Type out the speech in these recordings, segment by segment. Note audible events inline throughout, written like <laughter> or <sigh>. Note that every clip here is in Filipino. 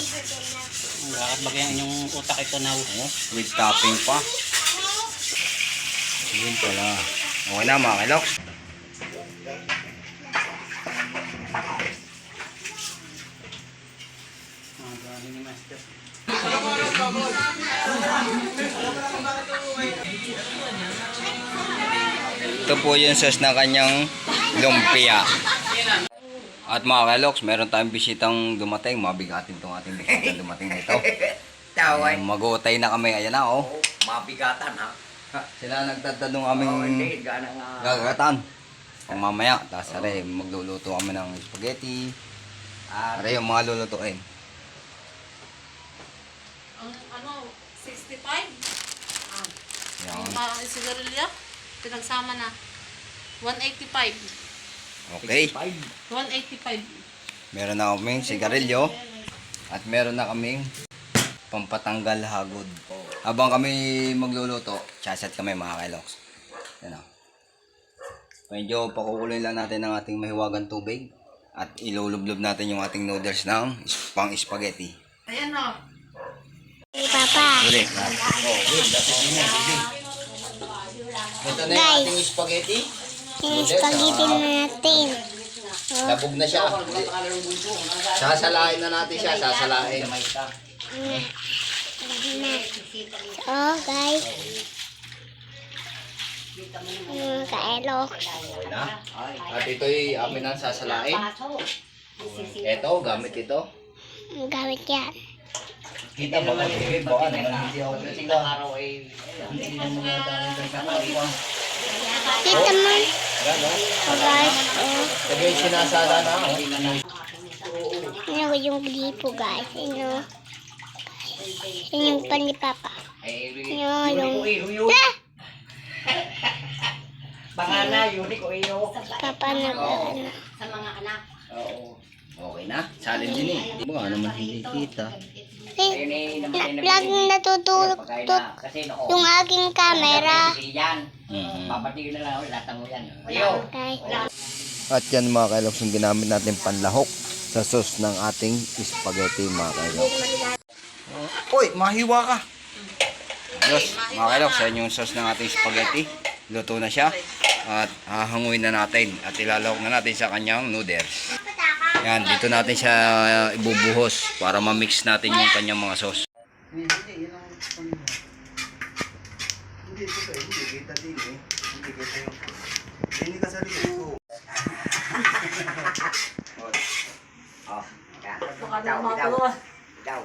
Bakit bagay ang inyong utak ito na Oh, with topping pa. Yun pala. Okay na mga kilok. Ito po yung sauce ng kanyang lumpia. At mga kaloks, meron tayong bisitang dumating. Mabigatin tong ating bisitang <laughs> dumating nito. Taway. Um, Mag-uutay na kami. Ayan na oh. Mabigatan ha. Sila nagtatanong aming Oh, hindi. Gana nga. gagatan. Pang mamaya. Tapos are, magluluto kami ng spaghetti. Ah, Are yung mga lulutuin. Ang ano, 65? Ah, Yan. yung parang sigarilyo, pinagsama na. 185. Okay. 185. Meron na kaming sigarilyo. At meron na kaming pampatanggal hagod. Habang kami magluluto, chasat kami mga kailoks. Yan o. Medyo pakukuloy lang natin ng ating mahiwagang tubig. At ilulublob natin yung ating noodles ng pang spaghetti. Ayan o. Uli. Ito na yung ating spaghetti. Yung spaghetti na natin. Labog na siya. Sasalain na natin siya. Sasalain. So, guys. Yung kaelok. Okay na. At ito'y amin ang sasalain. Ito, gamit ito. Gamit yan. Kita ba ka sige ba naman hindi ako kita. Kita mo. Ano? So, guys. Sabi yung sinasala na ako. ano yung gripo, guys. Ano. Yan yung pan ni Papa. Ano yung... Ah! Pangana, yun ko iyo. Papa na ano. Okay na. Salin din eh. Baka naman hindi kita. Eh, Ayun eh, namatay na laging natutulog na. Kasi yung aking camera. Yan. Mhm. Papatigil na lang ako. Mo yan. Guys. At yan mga kailoks yung ginamit natin panlahok sa sauce ng ating spaghetti mga kailoks. Uy, mahiwa ka! Ayos, mga kailoks, yan yung sauce ng ating spaghetti. Luto na siya. At hahanguin na natin at ilalawak na natin sa kanyang noodles. Yan, dito natin siya uh, ibubuhos para ma-mix natin yung kanyang mga sauce. Oh. Yan. Bitaw, bitaw. Bitaw.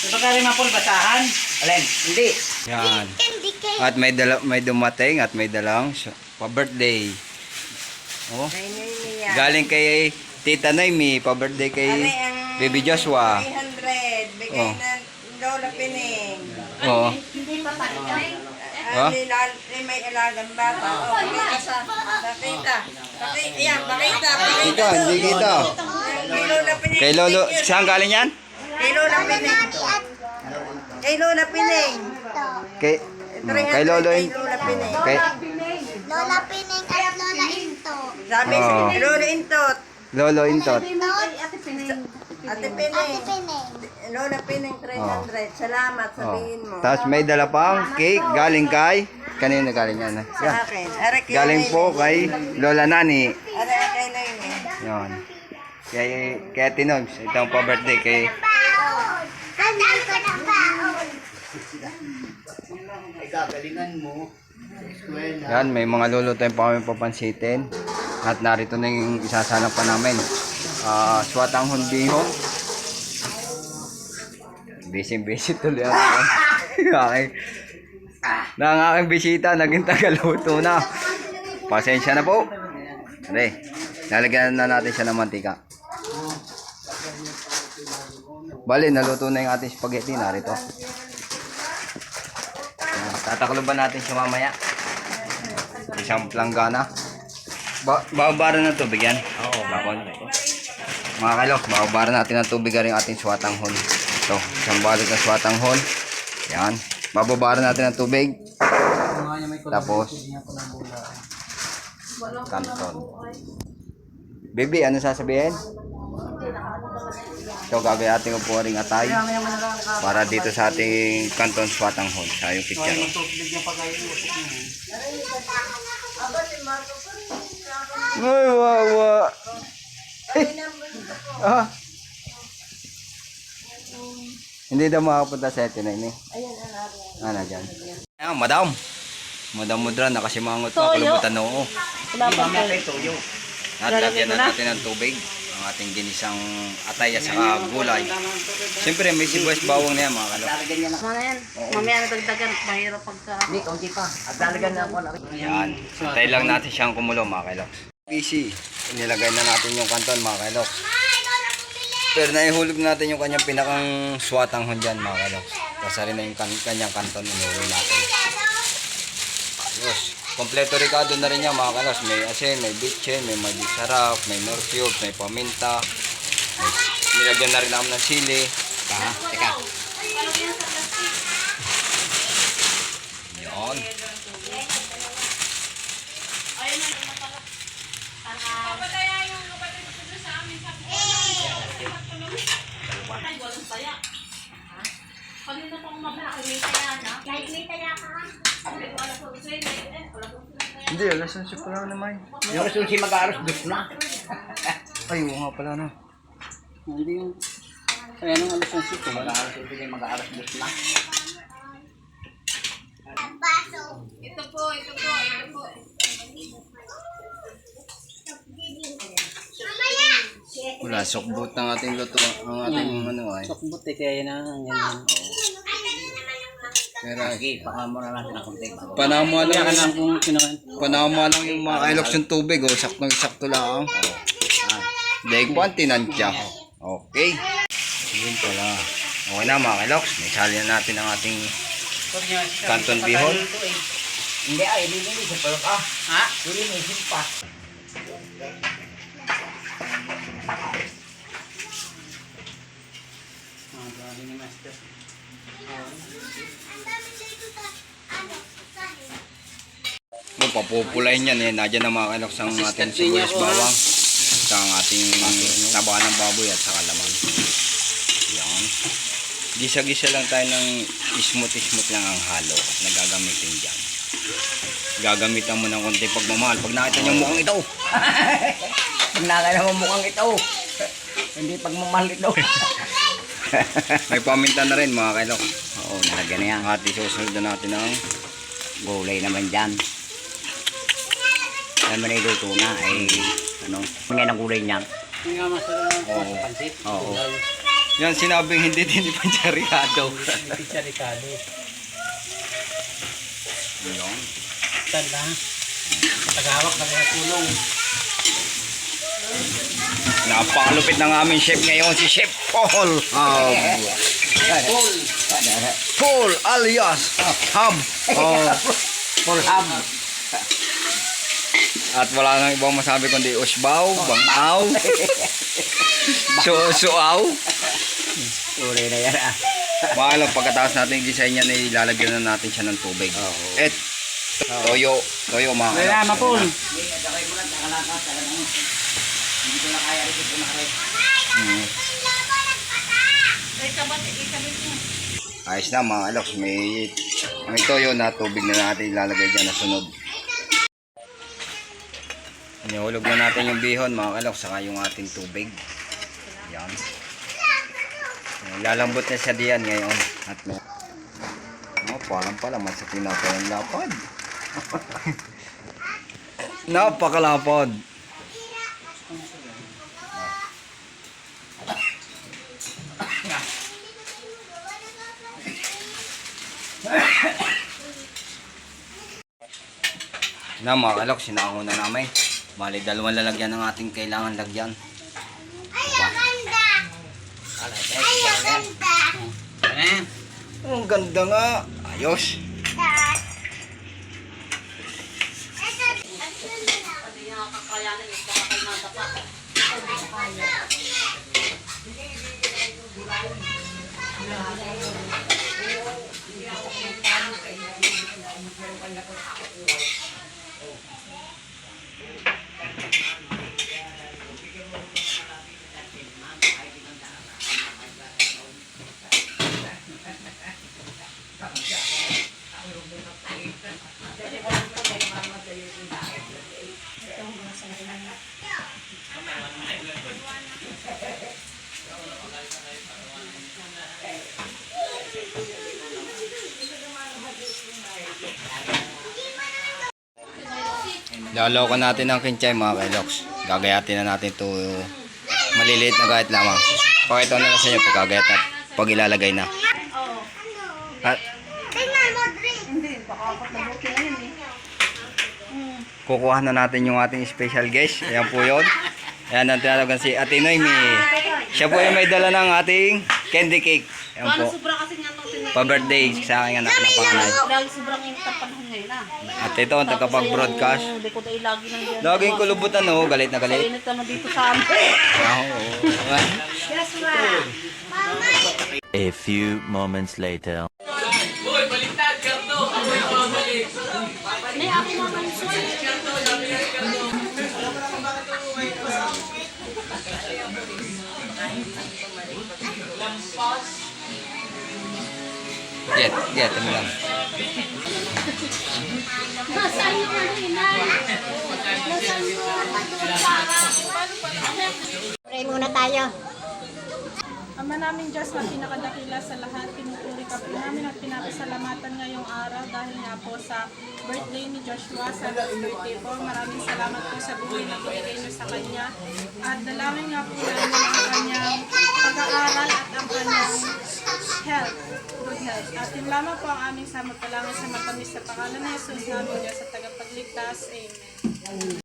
Ito ka rin mapul basahan. Alin? Hindi. Yan. Hindi. At may dala, may dumating at may dalang pa-birthday. Oh. Galing kay Tita Noemi, pa-birthday kay Baby Joshua. 300, bigay Oh. na Lola Pining. Oh. Ha? Ano ilal, eh, may ilagang bata. Oh, pakita sa, pakita. Pakita, yan, pakita, pakita. Kita, hindi kita. Kay Lolo, saan galing yan? Kay Lola Pining. Kay Lola Pining. Kay, mm, kay Lolo, Kay in- Lola Pining. kay Lola Pining at Lola Into. Sabi, Oh. si Lola Intot. Lolo Intot. Ate Pining. Ate Pining. Lola Pining 300. Salamat, Oh. sabihin mo. Tapos may dala pang cake galing kay, kanino galing yan? Sa akin. Are kay Galing po kay Lola Nani. Are kay Nene. Yan. Kay, kay Tinogs, itong pa-birthday kay Andan ko na. Kagalingan mo. Yan, may mga lulutuin pa kami papansitin. At narito na yung isasanap pa namin. Ah, swatang hundiho. Busy-busy <laughs> tuloy ako. aking, na ang aking bisita, naging tagaluto na. Pasensya na po. Re, lalagyan na natin siya ng mantika. Bali, naluto na yung ating spaghetti. Narito. Yan, Tatakloban natin siya mamaya. Isang planggana. Ba bababaran ng tubig yan? Oo. Bakon. Mga kalok, bababaran natin ng tubig ang ating swatang hon. Ito, isang balik ng swatang hon. Yan. Bababaran natin ng tubig. Tapos, kanton. Baby, ano sasabihin? So, gagawin natin po ring atay para dito sa ating kanton swatang hon. Sa yung picture. Ay, wawa. ah. Hindi daw makapunta sa ito na ini. Ano dyan? Ayan, madam. Madam Mudra, nakasimangot pa. Kulubutan na oo. Lagyan na natin ng tubig ang ating ginisang atay at saka gulay. Siyempre, may sibuyas bawang na yan mga kalok. Lalagyan niya na. Ano yan? Mamaya na dagdagan. Mahirap pagka... Hindi, kaunti pa. At lalagyan na ako na. Yan. Atay lang natin siyang kumulo mga kalok. Easy. Nilagay na natin yung kanton mga kalok. Pero naihulog natin yung kanyang pinakang swatang hon dyan mga kalok. Kasari na yung kan kanyang kanton inuwi natin. Ayos. Kompleto ricado na rin yan mga kalos. May asin, may bitchin, may magi sarap, may nor cube, may paminta. May, nilagyan na rin namin ng sili. Ha? Teka. Yan. Ay, walang saya. Ha? Kanina pang mamaya, may saya na. Kahit may tala ka. Hindi ko na ko 11 pa lang naman. Yung susi mag-aaros, gusto na. <laughs> Ay, oo nga pala no. Hindi yung... Kaya nung alas ng sito, wala. Mag-aaros, susi mag-aaros, gusto na. Baso. Ito po, ito po, ito po. Mamaya. Wala, sokbot ng ating luto. Ang ating ano ay. Sokbot eh, kaya na ang ganyan. Pero ay, Sige, baka muna natin ang konti. panama Kaya ka lang. lang kung kinuhan. Panama lang yung mga kailoks yung tubig. Oh. Saktong sakto lang. Daig po ang tinansya. Okay. Yun pala. Okay na mga kailoks. May sali na natin ang ating Canton Bihon. Hindi, ay, lilinisin pa. Ah, Ha? lilinisin pa. Ah, dali ni Master. Kung papupulain yan eh. Nadyan na mga kailoks ang ating sibuyas bawang. Sa ang ating taba ng baboy at saka laman. Yan. Gisa-gisa lang tayo ng ismut-ismut lang ang halo na gagamitin dyan. Gagamitan mo ng konti pagmamahal. Pag nakita niyo mukhang ito, <laughs> Pag nakakala mo mukhang ito. Hindi pagmamahal ito. <laughs> may paminta na rin mga kailok. Oo, nalagyan na yan. At isusunod na natin ang Gulay naman dyan. Na iluto na, ay, ano, ngayon ang gulay niyan. Yung nga Master, Oo. pansit. Oo. Yan sinabing hindi din ipansyarihado. Pizza Ricardo. Yan. Tanda. Tagawak na kaya tulong. Napakalupit ng aming chef ngayon, si Chef Paul. Um, Paul. Paul alias Hub. Oh, Full ham. At wala nang ibang masabi kundi usbaw, bangaw, <laughs> su suaw. Gulay na yan ah. Mga pagkatapos natin i-design yan, ilalagyan na natin siya ng tubig. Oo. Et, toyo, toyo mga Kaya kalok. Mapul. Mm. Ay, kabat, ikabit mo. Ayos na mga kaloks, may, may toyo na tubig na natin ilalagay dyan na sunod. Inihulog na natin yung bihon mga kaloks, saka yung ating tubig. Yan. Lalambot na siya diyan ngayon. At. Oh, parang pala, sa tinapay ang lapad. <laughs> Napakalapad. Na mga kalok, sinaango na namin. Bali, dalawang lalagyan ng ating kailangan lagyan. Ay, ang ganda. Ay, ang ganda. Ayan. Ang ganda nga. Ayos. Laloko natin ang kinchay mga kailoks. Gagayatin na natin to maliliit na gayat lamang. Pakita na lang sa inyo pagkagayat at pag ilalagay na. At eh. kukuha na natin yung ating special guest. Ayan po yun. Ayan ang tinatawagan si Ate Noemi. Siya po yung may dala ng ating candy cake. Ayan Paano po. sobra kasi nga nung. Pa-birthday sa aking anak na panganay. Dahil sobrang init ang panahon ngayon ah. At ito ang tagapag-broadcast. Hindi ko tayo lagi nang diyan. Laging kulubutan oh, galit na galit. Init naman dito sa amin. <laughs> Ah, Oo. A few moments later. May ako naman soy. Get, get, ano lang. Nasaan yung ano inay? Nasaan yung Pray muna tayo. Ama namin Diyos na pinakadakila sa lahat, pinupuri ka po namin at pinapasalamatan ngayong araw dahil nga po sa birthday ni Joshua, sa birthday po. Maraming salamat po sa buhay na binigay niyo sa kanya. At dalangin nga po namin ang kanyang pag-aaral at ang kanyang health, good health. At yun lamang po ang aming samapalangin sa matamis sa pangalan ng Jesus namin Diyos at tagapagligtas. Amen.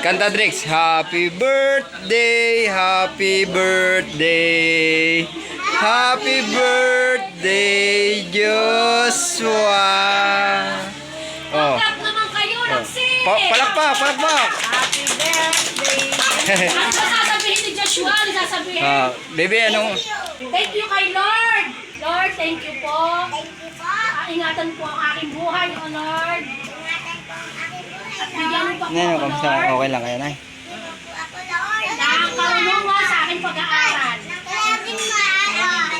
Kanta Drix, Happy birthday, happy birthday, happy birthday, Joshua. Oh. naman kayo, nagsing! Pa palakpak, palakpak. Ano sasabihin <laughs> Joshua? Ano sasabihin? Ah, baby, anong Thank you kay Lord! Lord, thank you po. Thank you po. Ah, ingatan po ang aking buhay, O Lord. Ingatan po ang aking buhay. At bigyan mo pa po kamusta? Lord. Okay lang kayo, Nay? Ako, Lord. Na ang karunungan sa aking pag-aaral. Maraming maaraw.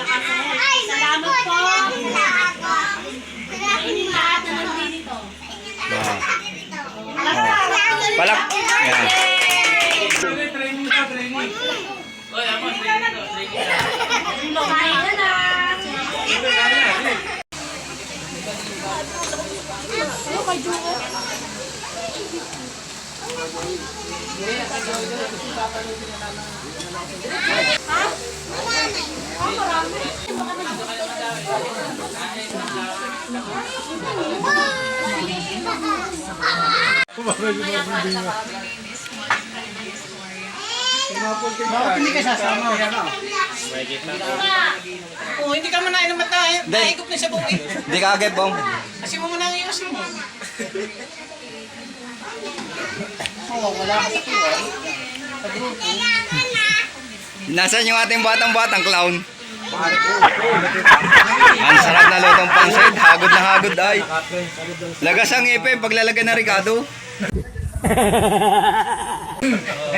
Ay, Salamat po. Maraming maaraw. Sa inyong lahat na nandito. Ah, Maraming palak. Yan. Kain ka na. Hindi ka sasama. Oh, hindi ka man na naman tayo. Naikot na siya buhay. Di ka agad, Bong. Kasi mo muna ang iusin mo. Nasaan yung ating batang-batang clown? Ang sarap na lutong pansit. Hagod na hagod ay. Lagas ang ipin paglalagay ng Ricardo. <laughs>